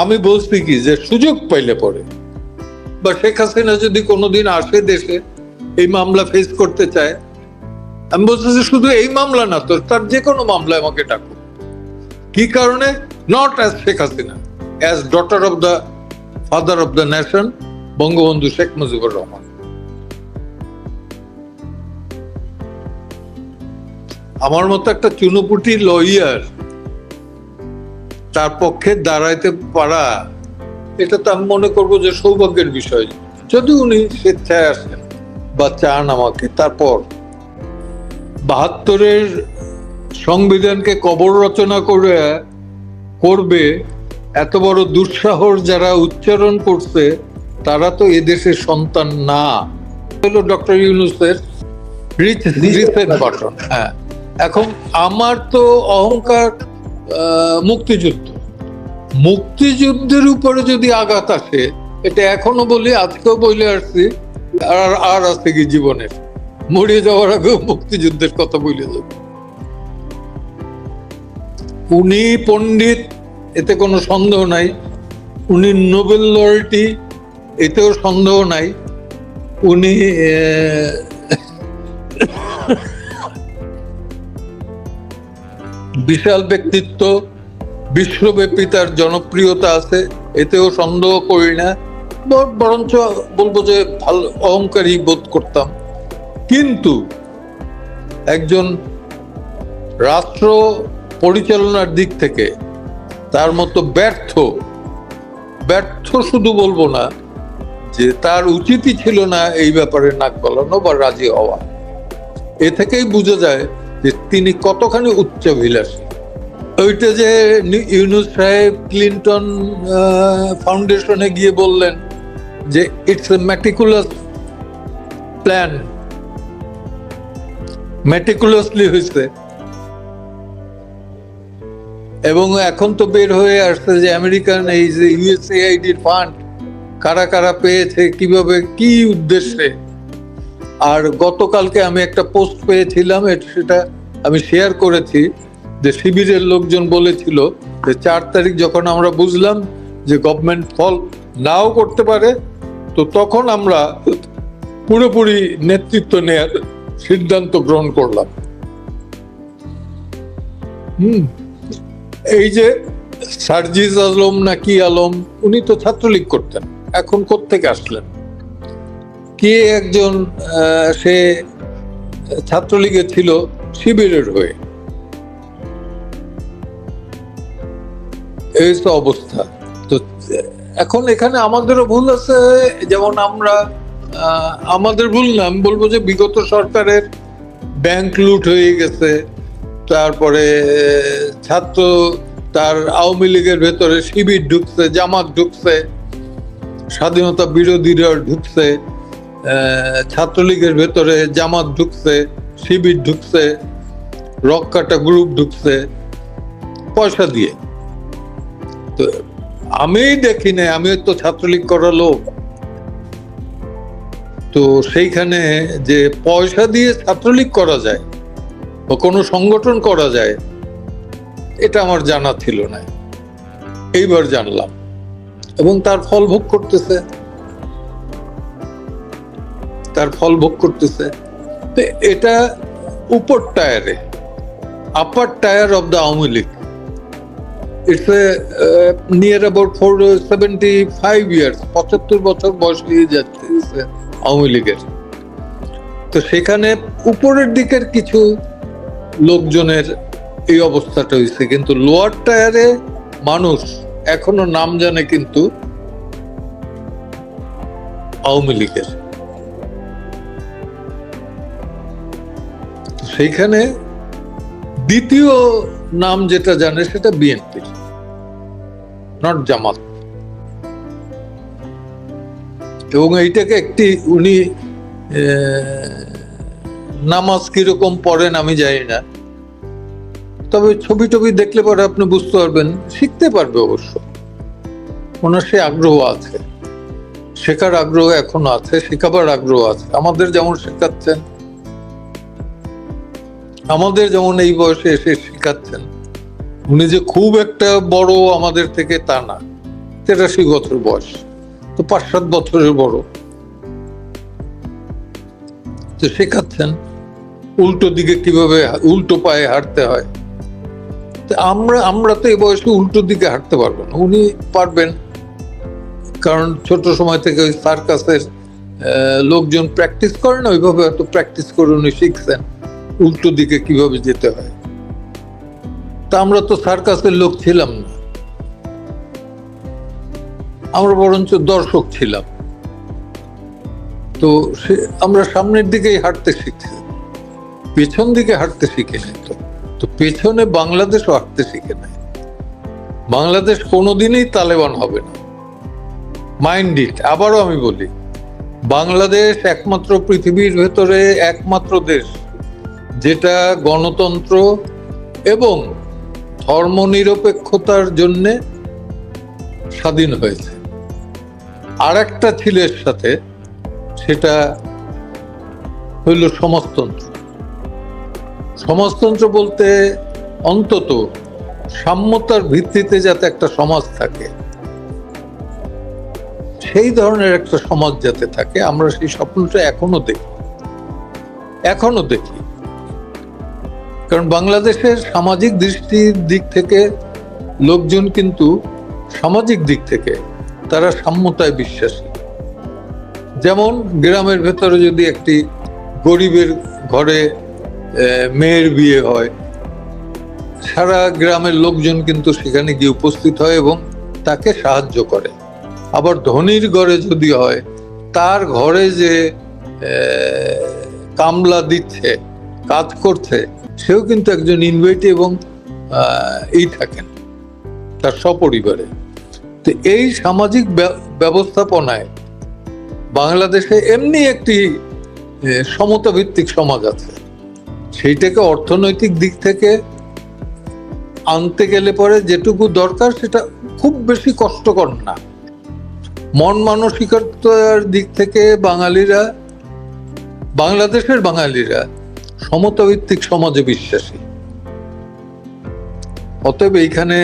আমি বলছি কি যে সুযোগ পাইলে পরে। বা শেখ হাসিনা যদি কোনোদিন আসে দেশে, এই মামলা ফেস করতে চায়, আমি বলছি যে শুধু এই মামলা না, তো তার যে কোনো মামলায় আমাকে ডাকুন কি কারণে? Not as Sheikh Hasina as daughter of the father of the nation Bangabandhu Sheikh Mujibur Rahman. আমার মতো একটা চুনোপুটি লয়ার তার পক্ষে দাঁড়াইতে পারা এটা তো আমি মনে করব যে সৌভাগ্যের বিষয়। যদি উনি স্বেচ্ছায় আসেন বা চান আমাকে তারপর বাহাত্তরের সংবিধানকে কবর রচনা করে করবে এত বড় দুঃসাহস যারা উচ্চারণ করছে তারা তো এদেশের সন্তান না। হলো ডক্টর ইউনুসের রিচ হ্যাঁ। এখন আমার তো অহংকার মুক্তিযুদ্ধ। মুক্তিযুদ্ধের উপরে যদি আঘাত আসে, এটা এখনও বলি, আজকেও বলে আসছি, আর আর আছে কি জীবনের মরিয়ে যাওয়ার আগেও মুক্তিযুদ্ধের কথা বলে যাব। উনি পণ্ডিত, এতে কোনো সন্দেহ নাই। উনি নোবেল লয়ালটি, এতেও সন্দেহ নাই। উনি বিশাল ব্যক্তিত্ব, বিশ্বব্যাপী তার জনপ্রিয়তা আছে, এতেও সন্দেহ করি না। বরঞ্চ বলব যে ভালো অহংকারী বোধ করতাম। কিন্তু একজন রাষ্ট্র পরিচালনার দিক থেকে তার মতো ব্যর্থ ব্যর্থ শুধু বলব না যে তার উচিতই ছিল না এই ব্যাপারে নাক গলানো বা রাজি হওয়া। এ থেকেই বোঝা যায় যে তিনি কতখানি উচ্চাভিলাষী। ওইটা যে ইউনুস সাহেব ক্লিন্টন ফাউন্ডেশনে গিয়ে বললেন যে it's a meticulous plan. Meticulously হয়েছে এবং এখন তো বের হয়ে আসছে যে আমেরিকান এই যে ইউএসএআইডির ফান্ড কারা কারা পেয়েছে, কীভাবে, কি উদ্দেশ্যে আর গতকালকে আমি একটা পোস্ট পেয়েছিলাম সেটা আমি শেয়ার করেছি যে শিবিরের লোকজন বলেছিল যে চার তারিখ যখন আমরা বুঝলাম যে গভর্নমেন্ট ফল নাও করতে পারে, তো তখন আমরা পুরোপুরি নেতৃত্ব নেয়ার সিদ্ধান্ত গ্রহণ করলাম। হুম, এই যে সার্জিস আলম না কি আলম, উনি তো ছাত্রলীগ করতেন, এখন কোত্থেকে আসলেন? কে একজন সে ছাত্রলীগে ছিল শিবিরের হয়ে? এই তো অবস্থা। তো, এখন এখানে আমাদেরও ভুল আছে, যেমন আমরা আমাদের ভুল না, আমি বলব যে বিগত সরকারের ব্যাংক লুট হয়ে গেছে, তারপরে ছাত্র তার আওয়ামী লীগের ভেতরে শিবির ঢুকছে, জামাত ঢুকছে, স্বাধীনতা বিরোধীরা ঢুকছে ছাত্রলীগের ভেতরে জামাত ঢুকছে, শিবির ঢুকছে, রক্কাটা গ্রুপ ঢুকছে, পয়সা দিয়ে। তো আমি দেখি না আমি তো ছাত্রলীগ করা লোক। তো সেইখানে যে পয়সা দিয়ে ছাত্রলীগ করা যায় বা কোনো সংগঠন করা যায়, এটা আমার জানা ছিল না। এইবার জানলাম। এবং তার ফল ভোগ করতেছে। তার ফল ভোগ করতেছে। তো এটা উপর টায়ারে upper tier of the Awami League. It's a near about four seventy five years পঁচাত্তর বছর বয়স নিয়ে যাচ্ছে আওয়ামী লীগের। তো সেখানে উপরের দিকের কিছু লোকজনের এই অবস্থাটা হয়েছে। কিন্তু লোয়ার টায়ারে মানুষ এখনও নাম জানে কিন্তু আওয়ামী লীগের। সেইখানে দ্বিতীয় নাম যেটা জানে সেটা বিএনপি নট জামাত এবং এইটাকে একটি উনি নামাজ কীরকম পড়েন আমি জানি না। তবে ছবি টবি দেখলে পরে আপনি বুঝতে পারবেন, শিখতে পারবে অবশ্য। ওনার সে আগ্রহ আছে। শেখার আগ্রহ এখনও আছে, শেখাবার আগ্রহ আছে। আমাদের যেমন শেখাচ্ছেন আমাদের যেমন এই বয়সে এসে শেখাচ্ছেন, উনি যে খুব একটা বড় আমাদের থেকে তা না, তেরাশি বছর বয়স, তো পাঁচ সাত বছরের বড়। তো শেখাচ্ছেন, উল্টো দিকে কীভাবে উল্টো পায়ে হাঁটতে হয়। তো আমরা আমরা তো এই বয়সে উল্টো দিকে হাঁটতে পারব না, উনি পারবেন। কারণ ছোট সময় থেকে ওই সার্কাসের লোকজন প্র্যাকটিস করে না ওইভাবে হয়তো প্র্যাকটিস করে উনি শিখছেন। উল্টো দিকে কীভাবে যেতে হয়? তা আমরা তো সার্কাসের লোক ছিলাম না। আমরা বরঞ্চ দর্শক ছিলাম। তো সে, আমরা সামনের দিকেই হাঁটতে শিখছি। পেছন দিকে হাঁটতে শিখে নাই তো। তো পেছনে বাংলাদেশও হাঁটতে শিখে নাই। বাংলাদেশ কোনোদিনই তালেবান হবে না। মাইন্ড ইট, আবারও আমি বলি, বাংলাদেশ একমাত্র পৃথিবীর ভেতরে একমাত্র দেশ। যেটা গণতন্ত্র এবং ধর্মনিরপেক্ষতার জন্য স্বাধীন হয়েছে। আর একটা ছিলের সাথে সেটা হইল সমাজতন্ত্র। সমাজতন্ত্র বলতে অন্তত সাম্যতার ভিত্তিতে যাতে একটা সমাজ থাকে, সেই ধরনের একটা সমাজ যাতে থাকে, আমরা সেই স্বপ্নটা এখনও দেখি। এখনও দেখি। কারণ বাংলাদেশের সামাজিক দৃষ্টির দিক থেকে লোকজন কিন্তু সামাজিক দিক থেকে তারা সাম্যতায় বিশ্বাসী। যেমন গ্রামের ভেতরে যদি একটি গরিবের ঘরে মেয়ের বিয়ে হয়, সারা গ্রামের লোকজন কিন্তু সেখানে গিয়ে উপস্থিত হয় এবং তাকে সাহায্য করে। আবার ধনির ঘরে যদি হয়, তার ঘরে যে কামলা দিচ্ছে কাজ করছে, সেও কিন্তু একজন ইনভাইটি এবং এই থাকেন তার সপরিবারে। তো এই সামাজিক ব্য- ব্যবস্থাপনায় বাংলাদেশে এমনি একটি সমতা ভিত্তিক সমাজ আছে। সেইটাকে অর্থনৈতিক দিক থেকে আনতে গেলে পরে যেটুকু দরকার সেটা খুব বেশি কষ্টকর না। মন মানসিকতার দিক থেকে বাঙালিরা, বাংলাদেশের বাঙালিরা সমতা ভিত্তিক সমাজে বিশ্বাসী। অতএব এইখানে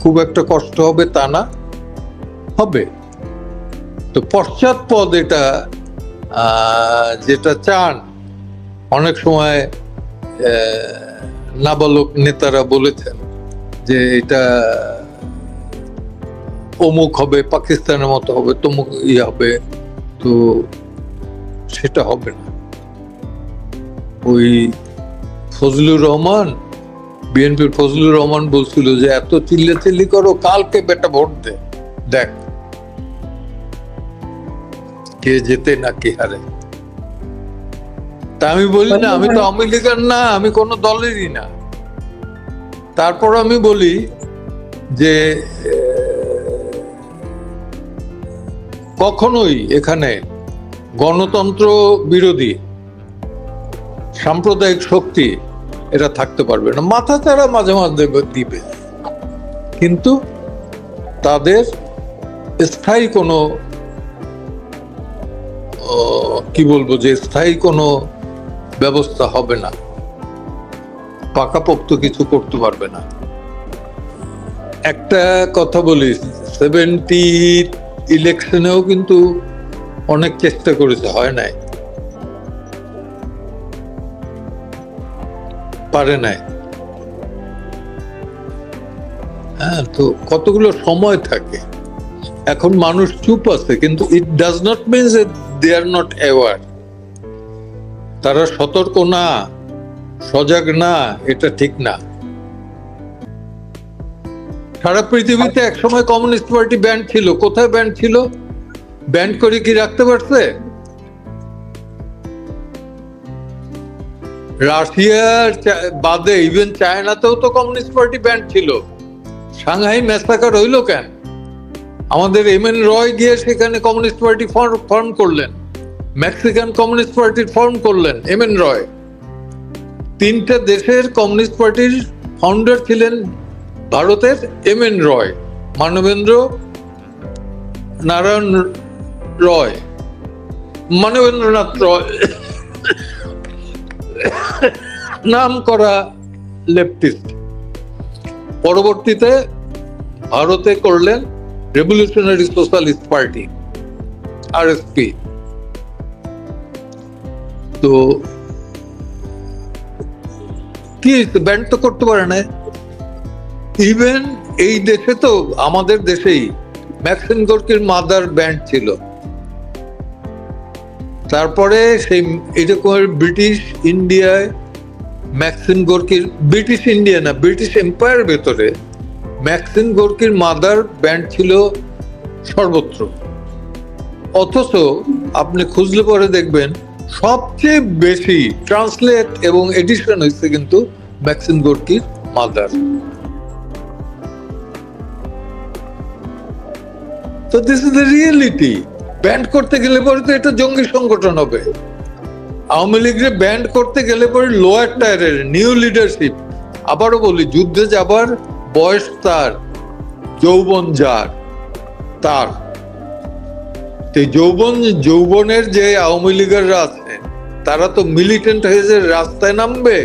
খুব একটা কষ্ট হবে তা না। হবে। তো পশ্চাৎপদ এটা যেটা চান, অনেক সময় নাবালক নেতারা বলেছেন যে এটা অমুক হবে, পাকিস্তানের মতো হবে, তমুক ইয়ে হবে, তো সেটা হবে না। ওই ফজলুর রহমান, বিএনপির ফজলুর রহমান বলছিল যে, এত চিল্লে চিল্লি করো, কালকে বেটা ভোট দে। দেখ, কে যেতে না কে হারে। তা আমি বলি, না, আমি তো আওয়ামী লীগের না, আমি কোনো দলেরই না। তারপর আমি বলি যে কখনোই এখানে গণতন্ত্র বিরোধী সাম্প্রদায়িক শক্তি এটা থাকতে পারবে না। মাথা তারা মাঝে মাঝে দিবে। কিন্তু তাদের স্থায়ী কোনো কি বলব যে স্থায়ী কোনো ব্যবস্থা হবে না। পাকাপোক্ত কিছু করতে পারবে না। একটা কথা বলি সেভেন্টি ইলেকশনেও কিন্তু অনেক চেষ্টা করেছে, হয় নাই। পারে নাই। হ্যাঁ তো কতগুলো সময় থাকে? এখন মানুষ চুপ আছে, কিন্তু it does not mean they are not aware তারা সতর্ক না, সজাগ না, এটা ঠিক না। সারা পৃথিবীতে একসময় কমিউনিস্ট পার্টি ব্যান্ড ছিল। কোথায় ব্যান্ড ছিল? ব্যান্ড করে কি রাখতে পারছে? রাশিয়ার বাদে ইভেন চায়নাতেও তো কমিউনিস্ট পার্টি ব্যান্ড ছিল। সাংহাই ম্যাসাকার হইল কেন? আমাদের এম এন রয় গিয়ে সেখানে কমিউনিস্ট পার্টি ফর্ম করলেন। মেক্সিকান কমিউনিস্ট পার্টির ফর্ম করলেন এম এন রয়। তিনটা দেশের কমিউনিস্ট পার্টির ফাউন্ডার ছিলেন ভারতের এম এন রয়, মানবেন্দ্র নারায়ণ রয়, মানবেন্দ্রনাথ রয়। নাম করা লেফটিস্ট। পরবর্তীতে ভারতে করলেন রেভলিউশনারি সোশ্যালিস্ট পার্টি, আরএসপি। তো কি ব্যান্ড তো করতে পারে না। ইভেন এই দেশে তো আমাদের দেশেই ম্যাক্সিম গোর্কির মাদার ব্যান্ড ছিল। তারপরে সেই এরকম ব্রিটিশ ইন্ডিয়ায় ম্যাক্সিম গোর্কির, ব্রিটিশ ইন্ডিয়া না, ব্রিটিশ এম্পায়ার ভেতরে ম্যাক্সিম গোর্কির মাদার ব্যান্ড ছিল সর্বত্র। অথচ আপনি খুঁজলে পরে দেখবেন সবচেয়ে বেশি ট্রান্সলেট এবং এডিশন হয়েছে কিন্তু ম্যাক্সিম গোর্কির মাদার। তো this is the reality banned করতে গেলে পরে তো এটা জঙ্গি সংগঠন হবে। আওয়ামী লীগের ব্যান্ড করতে গেলে পরে লোয়ার টায়ারের, নিউ লিডারশিপ। আবারও বলি, যুদ্ধে যাবার বয়স তার, যৌবন যার, তার। যৌবন, যৌবনের যে আওয়ামী লীগেররা আছে, তারা তো মিলিটেন্ট হয়ে যে রাস্তায় নামবে,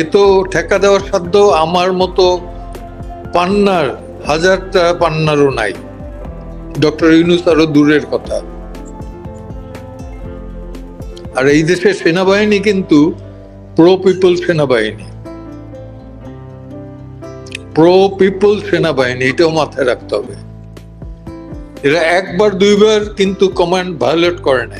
এ তো ঠেকা দেওয়ার সাধ্য আমার মতো পান্নার, হাজারটা পান্নারও নাই। ডক্টর ইউনুস আরও দূরের কথা। আর এই দেশের সেনাবাহিনী কিন্তু প্রো পিপল সেনাবাহিনী। প্রো পিপল সেনাবাহিনী, এটাও মাথায় রাখতে হবে। এরা একবার, দুইবার কিন্তু কমান্ড ভায়োলেট করে না